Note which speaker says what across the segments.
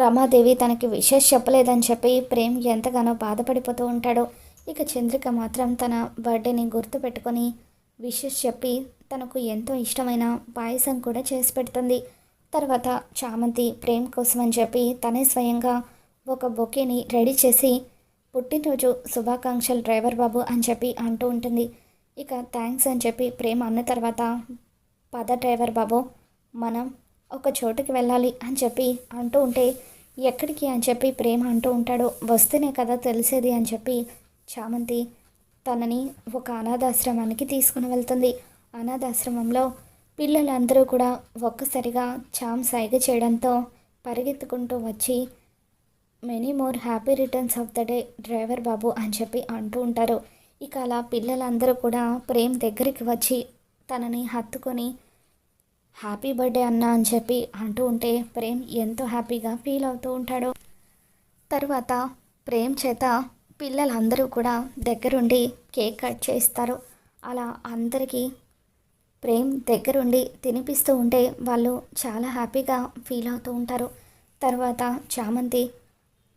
Speaker 1: రమాదేవి తనకి విషెస్ చెప్పలేదని చెప్పి ప్రేమ్ ఎంతగానో బాధపడిపోతూ ఉంటాడో ఇక చంద్రిక మాత్రం తన బర్త్డేని గుర్తుపెట్టుకొని విషెస్ చెప్పి తనకు ఎంతో ఇష్టమైన పాయసం కూడా చేసి పెడుతుంది. తర్వాత చామంతి ప్రేమ్ కోసం అని చెప్పి తనే స్వయంగా ఒక బొకేని రెడీ చేసి పుట్టినరోజు శుభాకాంక్షలు డ్రైవర్ బాబు అని చెప్పి అంటూ ఉంటుంది. ఇక థ్యాంక్స్ అని చెప్పి ప్రేమ అన్న తర్వాత పద డ్రైవర్ బాబు మనం ఒక చోటుకి వెళ్ళాలి అని చెప్పి అంటూ ఉంటే ఎక్కడికి అని చెప్పి ప్రేమ అంటూ ఉంటాడు వస్తేనే కదా తెలిసేది అని చెప్పి చామంతి తనని ఒక అనాథాశ్రమానికి తీసుకుని వెళ్తుంది. అనాథాశ్రమంలో పిల్లలందరూ కూడా ఒక్కసారిగా చామ్ సైగ చేయడంతో పరిగెత్తుకుంటూ వచ్చి many more happy returns of the day driver బాబు అని చెప్పి అంటూ ఉంటారు. ఇక అలా పిల్లలందరూ కూడా ప్రేమ్ దగ్గరికి వచ్చి తనని హత్తుకొని హ్యాపీ బర్త్డే అన్న అని చెప్పి అంటూ ఉంటే ప్రేమ్ ఎంతో హ్యాపీగా ఫీల్ అవుతూ ఉంటాడు. తర్వాత ప్రేమ్ చేత పిల్లలందరూ కూడా దగ్గరుండి కేక్ కట్ చేస్తారు అలా అందరికీ ప్రేమ్ దగ్గరుండి తినిపిస్తూ ఉంటే వాళ్ళు చాలా హ్యాపీగా ఫీల్ అవుతూ ఉంటారు. తర్వాత చామంతి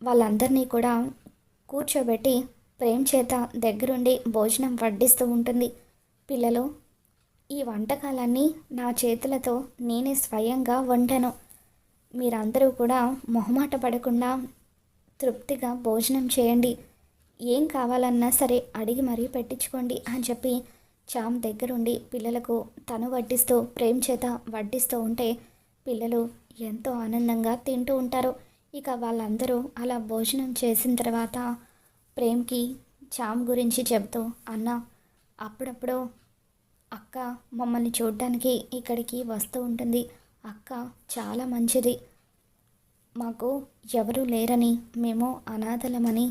Speaker 1: వాళ్ళందరినీ కూడా కూర్చోబెట్టి ప్రేమ్ చేత దగ్గరుండి భోజనం వడ్డిస్తూ ఉంటుంది. పిల్లలు ఈ వంటకాలన్నీ నా చేతులతో నేనే స్వయంగా వండను. మీరందరూ కూడా మొహమాట పడకుండా తృప్తిగా భోజనం చేయండి. ఏం కావాలన్నా సరే అడిగి మరీ పెట్టించుకోండి అని చెప్పి చామ్ దగ్గరుండి పిల్లలకు తను వడ్డిస్తూ ప్రేమ్ చేత వడ్డిస్తూ ఉంటే పిల్లలు ఎంతో ఆనందంగా తింటూ ఉంటారు. ఇక వాళ్ళందరూ అలా భోజనం చేసిన తర్వాత ప్రేమ్కి చామ్ గురించి చెబుతూ అన్న అప్పుడప్పుడు అక్క మమ్మల్ని చూడడానికి ఇక్కడికి వస్తూ ఉంటుంది. అక్క చాలా మంచిది. మాకు ఎవరూ లేరని మేము అనాథలమని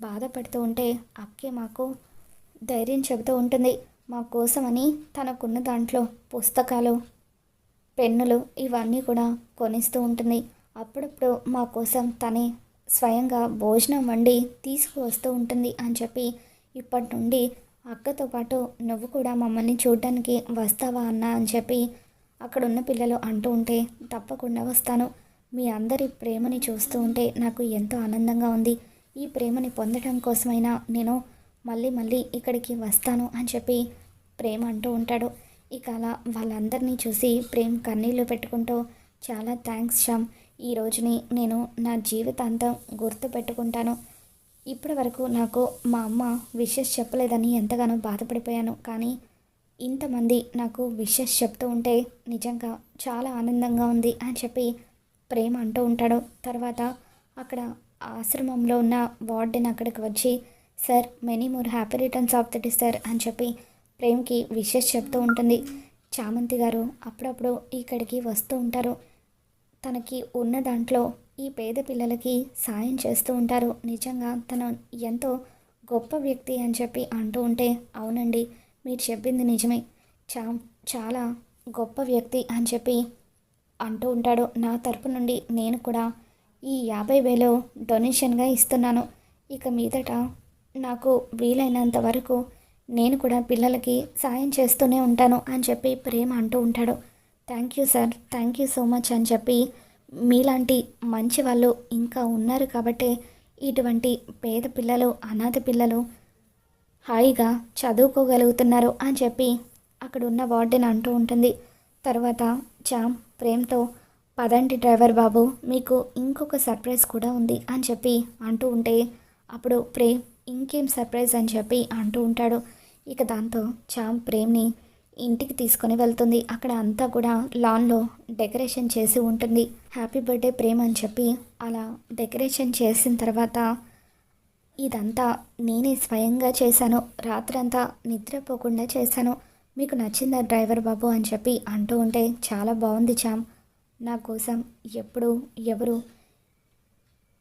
Speaker 1: బాధపడుతూ ఉంటే అక్కే మాకు ధైర్యం చెబుతూ ఉంటుంది. మా కోసమని తనకున్న దాంట్లో పుస్తకాలు పెన్నులు ఇవన్నీ కూడా కొనిస్తూ ఉంటుంది. అప్పుడప్పుడు మా కోసం తనే స్వయంగా భోజనం వండి తీసుకువస్తూ ఉంటుంది అని చెప్పి ఇప్పటి నుండి అక్కతో పాటు నువ్వు కూడా మమ్మల్ని చూడటానికి వస్తావా అన్నా అని చెప్పి అక్కడ ఉన్న పిల్లలు అంటూ ఉంటే తప్పకుండా వస్తాను. మీ అందరి ప్రేమని చూస్తూ ఉంటే నాకు ఎంతో ఆనందంగా ఉంది. ఈ ప్రేమని పొందడం కోసమైనా నేను మళ్ళీ మళ్ళీ ఇక్కడికి వస్తాను అని చెప్పి ప్రేమ అంటూ ఉంటాడు. ఇక అలా వాళ్ళందరినీ చూసి ప్రేమ్ కన్నీళ్ళు పెట్టుకుంటూ చాలా థ్యాంక్స్ శ్యామ్. ఈ రోజుని నేను నా జీవితాంతం గుర్తు పెట్టుకుంటాను ఇప్పటి వరకు నాకు మా అమ్మ విషెస్ చెప్పలేదని ఎంతగానో బాధపడిపోయాను. కానీ ఇంతమంది నాకు విషెస్ చెప్తూ ఉంటే నిజంగా చాలా ఆనందంగా ఉంది అని చెప్పి ప్రేమ అంటూ ఉంటాడు. తర్వాత అక్కడ ఆశ్రమంలో ఉన్న వార్డెన్ అక్కడికి వచ్చి sir many more happy returns of the day sir అని చెప్పి ప్రేమ్కి విషెస్ చెప్తూ ఉంటుంది. చామంతి గారు అప్పుడప్పుడు ఇక్కడికి వస్తూ ఉంటారు. తనకి ఉన్న దాంట్లో ఈ పేద పిల్లలకి సాయం చేస్తూ ఉంటారు. నిజంగా తను ఎంతో గొప్ప వ్యక్తి అని చెప్పి అంటూ ఉంటే అవునండి మీరు చెప్పింది నిజమే. చా చాలా గొప్ప వ్యక్తి అని చెప్పి అంటూ ఉంటాడు. నా తరపు నుండి నేను కూడా ఈ యాభై వేలు డొనేషన్గా ఇస్తున్నాను. ఇక మీదట నాకు వీలైనంత వరకు నేను కూడా పిల్లలకి సాయం చేస్తూనే ఉంటాను అని చెప్పి ప్రేమ అంటూ ఉంటాడు. Thank you sir. Thank you so much అని చెప్పి మీలాంటి మంచి వాళ్ళు ఇంకా ఉన్నారు కాబట్టే ఇటువంటి పేద పిల్లలు అనాథ పిల్లలు హాయిగా చదువుకోగలుగుతున్నారు అని చెప్పి అక్కడ ఉన్న వార్డెన్ అంటూ ఉంటుంది. తర్వాత చామ్ ప్రేమ్తో పదండి డ్రైవర్ బాబు మీకు ఇంకొక సర్ప్రైజ్ కూడా ఉంది అని చెప్పి అంటూ ఉంటే అప్పుడు ప్రేమ్ ఇంకేం సర్ప్రైజ్ అని చెప్పి అంటూ ఉంటాడు. ఇక దాంతో చామ్ ప్రేమ్ని ఇంటికి తీసుకొని వెళ్తుంది. అక్కడ అంతా కూడా లాన్లో డెకరేషన్ చేసి ఉంటుంది. హ్యాపీ బర్త్డే ప్రేమ్ అని చెప్పి అలా డెకరేషన్ చేసిన తర్వాత ఇదంతా నేనే స్వయంగా చేశాను. రాత్రంతా నిద్రపోకుండా చేశాను. మీకు నచ్చిందా డ్రైవర్ బాబు అని చెప్పి అంటూ ఉంటే చాలా బాగుంది చామ్ నా కోసం ఎప్పుడు ఎవరు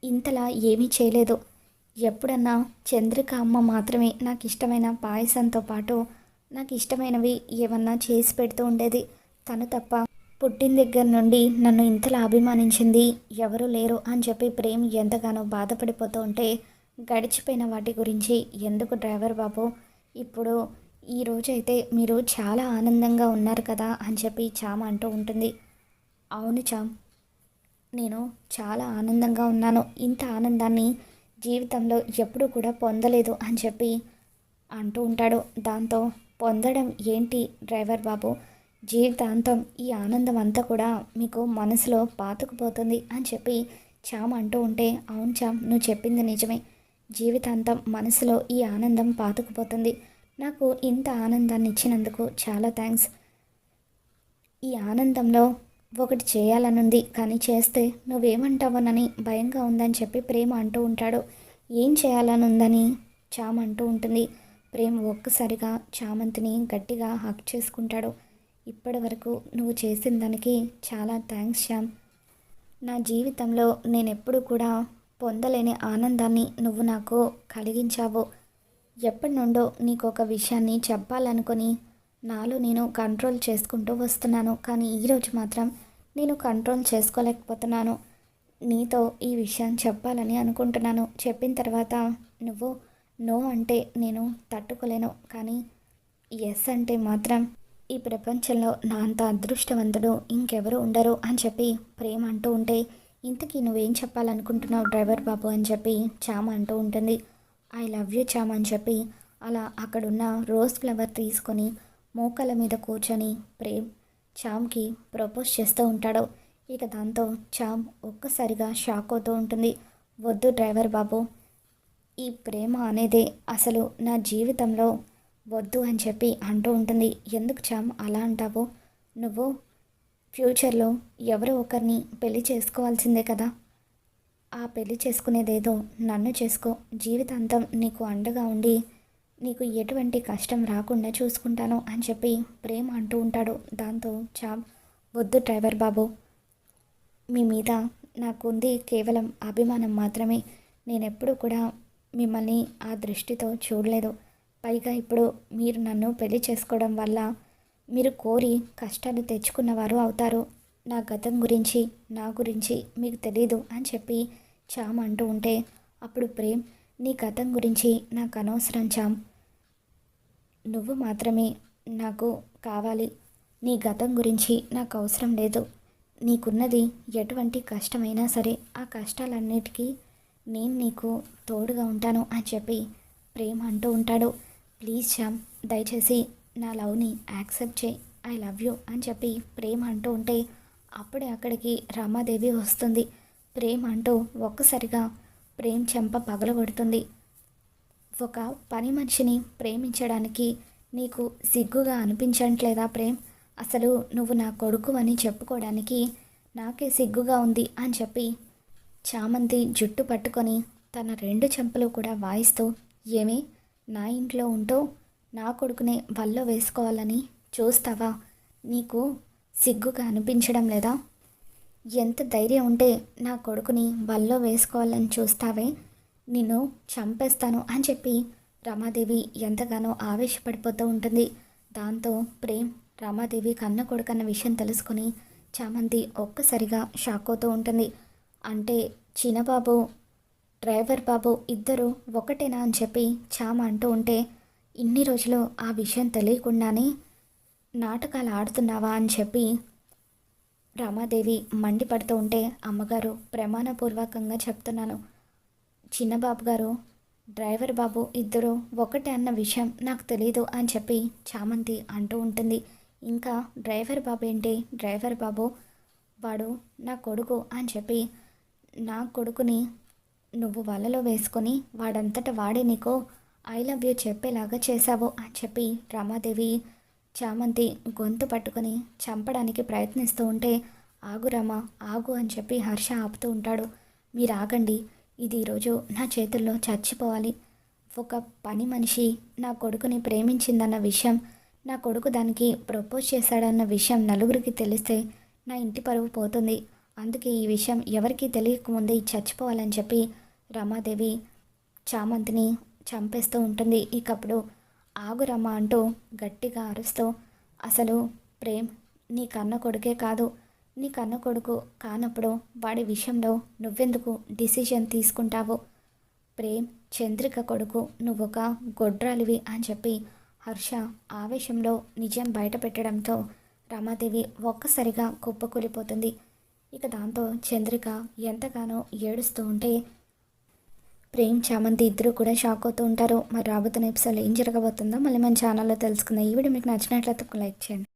Speaker 1: ఇంతలా ఏమీ చేయలేదు. ఎప్పుడన్నా చంద్రిక అమ్మ మాత్రమే నాకు ఇష్టమైన పాయసంతో పాటు నాకు ఇష్టమైనవి ఏమన్నా చేసి పెడుతూ ఉండేది. తను తప్ప పుట్టిన దగ్గర నుండి నన్ను ఇంతలా అభిమానించింది ఎవరు లేరు అని చెప్పి ప్రేమ్ ఎంతగానో బాధపడిపోతూ ఉంటే గడిచిపోయిన వాటి గురించి ఎందుకు డ్రైవర్ బాబు? ఇప్పుడు ఈ రోజైతే మీరు చాలా ఆనందంగా ఉన్నారు కదా అని చెప్పి చామ అంటూ ఉంటుంది. అవును చామ్ నేను చాలా ఆనందంగా ఉన్నాను. ఇంత ఆనందాన్ని జీవితంలో ఎప్పుడూ కూడా పొందలేదు అని చెప్పి అంటూ ఉంటాడు. దాంతో పొందడం ఏంటి డ్రైవర్ బాబు? జీవితాంతం ఈ ఆనందం అంతా కూడా మీకు మనసులో పాతుకుపోతుంది అని చెప్పి చామ్ అంటూ ఉంటే అవును చామ్ నువ్వు చెప్పింది నిజమే. జీవితాంతం మనసులో ఈ ఆనందం పాతుకుపోతుంది. నాకు ఇంత ఆనందాన్ని ఇచ్చినందుకు చాలా థ్యాంక్స్. ఈ ఆనందంలో ఒకటి చేయాలనుంది కానీ చేస్తే నువ్వేమంటావోనని భయంగా ఉందని చెప్పి ప్రేమ అంటూ ఉంటాడు. ఏం చేయాలనుందని చామ్ అంటూ ఉంటుంది. ప్రేమ్ ఒక్కసారిగా చామంతిని గట్టిగా హక్ చేసుకుంటాడు. ఇప్పటి వరకు నువ్వు చేసిన దానికి చాలా థ్యాంక్స్ శ్యామ్. నా జీవితంలో నేను ఎప్పుడు కూడా పొందలేని ఆనందాన్ని నువ్వు నాకు కలిగించావు. ఎప్పటి నుండో నీకు ఒక విషయాన్ని చెప్పాలనుకొని నాలో నేను కంట్రోల్ చేసుకుంటూ వస్తున్నాను. కానీ ఈరోజు మాత్రం నేను కంట్రోల్ చేసుకోలేకపోతున్నాను. నీతో ఈ విషయం చెప్పాలని అనుకుంటున్నాను. చెప్పిన తర్వాత నువ్వు నో అంటే నేను తట్టుకోలేను. కానీ ఎస్ అంటే మాత్రం ఈ ప్రపంచంలో నా అంత అదృష్టవంతుడు ఇంకెవరు ఉండరు అని చెప్పి ప్రేమ అంటూ ఉంటే ఇంతకీ నువ్వేం చెప్పాలనుకుంటున్నావు డ్రైవర్ బాబు అని చెప్పి చామ అంటూ ఉంటుంది. ఐ లవ్ యూ చామ అని చెప్పి అలా అక్కడున్న రోజ్ ఫ్లవర్ తీసుకొని మోకల మీద కూర్చొని ప్రేమ్ చామ్కి ప్రపోజ్ చేస్తూ ఉంటాడు. ఇక దాంతో చామ్ ఒక్కసారిగా షాక్ అవుతూ ఉంటుంది. వద్దు డ్రైవర్ బాబు ఈ ప్రేమ అనేది అసలు నా జీవితంలో వద్దు అని చెప్పి అంటూ ఉంటుంది. ఎందుకు చామ్ అలా అంటావు? నువ్వు ఫ్యూచర్లో ఎవరో ఒకరిని పెళ్ళి చేసుకోవాల్సిందే కదా. ఆ పెళ్ళి చేసుకునేదేదో నన్ను చేసుకో. జీవితాంతం నీకు అండగా ఉండి నీకు ఎటువంటి కష్టం రాకుండా చూసుకుంటాను అని చెప్పి ప్రేమ అంటూ ఉంటాడు. దాంతో చామ్ వద్దు డ్రైవర్ బాబు. మీ మీద నాకుంది కేవలం అభిమానం మాత్రమే. నేను ఎప్పుడూ కూడా మిమ్మల్ని ఆ దృష్టితో చూడలేదు. పైగా ఇప్పుడు మీరు నన్ను పెళ్ళి చేసుకోవడం వల్ల మీరు కోరి కష్టాలు తెచ్చుకున్నవారు అవుతారు. నా గతం గురించి నా గురించి మీకు తెలీదు అని చెప్పి చామ్ అంటూ ఉంటే అప్పుడు ప్రేమ్ నీ గతం గురించి నాకు అనవసరం చామ్. నువ్వు మాత్రమే నాకు కావాలి. నీ గతం గురించి నాకు అవసరం లేదు. నీకున్నది ఎటువంటి కష్టమైనా సరే ఆ కష్టాలన్నిటికీ నేను నీకు తోడుగా ఉంటాను అని చెప్పి ప్రేమ అంటూ ఉంటాడు. ప్లీజ్ శ్యామ్ దయచేసి నా లవ్ని యాక్సెప్ట్ చేయి. ఐ లవ్ యూ అని చెప్పి ప్రేమ అంటూ ఉంటే అప్పుడే అక్కడికి రమాదేవి వస్తుంది. ప్రేమ అంటూ ఒక్కసారిగా ప్రేమ్ చెంప పగలగొడుతుంది. ఒక పని మనిషిని ప్రేమించడానికి నీకు సిగ్గుగా అనిపించట్లేదా ప్రేమ్? అసలు నువ్వు నా కొడుకు అని చెప్పుకోవడానికి నాకే సిగ్గుగా ఉంది అని చెప్పి చామంతి జుట్టు పట్టుకొని తన రెండు చెంపలు కూడా వాయిస్తూ ఏమి నా ఇంట్లో ఉంటూ నా కొడుకునే వల్లో వేసుకోవాలని చూస్తావా? నీకు సిగ్గుగా అనిపించడం లేదా? ఎంత ధైర్యం ఉంటే నా కొడుకుని వల్లో వేసుకోవాలని చూస్తావే? నిన్ను చంపేస్తాను అని చెప్పి రమాదేవి ఎంతగానో ఆవేశపడిపోతూ ఉంటుంది. దాంతో ప్రేమ్ రమాదేవి కన్న కొడుకన్న విషయం తెలుసుకొని చామంతి ఒక్కసారిగా షాక్ అవుతూ ఉంటుంది. అంటే చిన్నబాబు డ్రైవర్ బాబు ఇద్దరు ఒకటేనా అని చెప్పి చామ అంటూ ఉంటే ఇన్ని రోజులు ఆ విషయం తెలియకుండానే నాటకాలు ఆడుతున్నావా అని చెప్పి రామాదేవి మండిపడుతూ ఉంటే అమ్మగారు ప్రమాణపూర్వకంగా చెప్తున్నాను. చిన్నబాబు గారు డ్రైవర్ బాబు ఇద్దరు ఒకటే అన్న విషయం నాకు తెలీదు అని చెప్పి చామంతి అంటూ ఉంటుంది. ఇంకా డ్రైవర్ బాబు ఏంటి? డ్రైవర్ బాబు వాడు నా కొడుకు అని చెప్పి నా కొడుకుని నువ్వు వలలో వేసుకొని వాడంతట వాడే నీకో ఐ లవ్ యూ చెప్పేలాగా చేశావు అని చెప్పి రమాదేవి చామంతి గొంతు పట్టుకొని చంపడానికి ప్రయత్నిస్తూ ఉంటే ఆగు రమ ఆగు అని చెప్పి హర్ష ఆపుతూ ఉంటాడు. మీరు ఆగండి ఇది ఈరోజు నా చేతుల్లో చచ్చిపోవాలి. ఒక పని మనిషి నా కొడుకుని ప్రేమించిందన్న విషయం నా కొడుకు దానికి ప్రపోజ్ చేశాడన్న విషయం నలుగురికి తెలిస్తే నా ఇంటి పరువు పోతుంది. అందుకే ఈ విషయం ఎవరికీ తెలియకముందే చచ్చిపోవాలని చెప్పి రమాదేవి చామంతిని చంపేస్తూ ఉంటుంది. ఇకప్పుడు ఆగు రమ అంటూ గట్టిగా అరుస్తూ అసలు ప్రేమ్ నీ కన్న కొడుకే కాదు. నీ కన్న కొడుకు కానప్పుడు వాడి విషయంలో నువ్వెందుకు డిసిజన్ తీసుకుంటావు? ప్రేమ్ చంద్రిక కొడుకు నువ్వొక గొడ్రాలివి అని చెప్పి హర్ష ఆవేశంలో నిజం బయటపెట్టడంతో రమాదేవి ఒక్కసారిగా కుప్పకూలిపోతుంది. ఇక దాంతో చంద్రిక ఎంతగానో ఏడుస్తూ ఉంటే ప్రేమ్ చామంతి ఇద్దరు కూడా షాక్ అవుతూ ఉంటారు. మరి రాబోతున్న ఎపిసోడ్లో ఏం జరగబోతుందో మళ్ళీ మన ఛానల్లో తెలుసుకుందాం. ఈ వీడియో మీకు నచ్చినట్లయితే లైక్ చేయండి.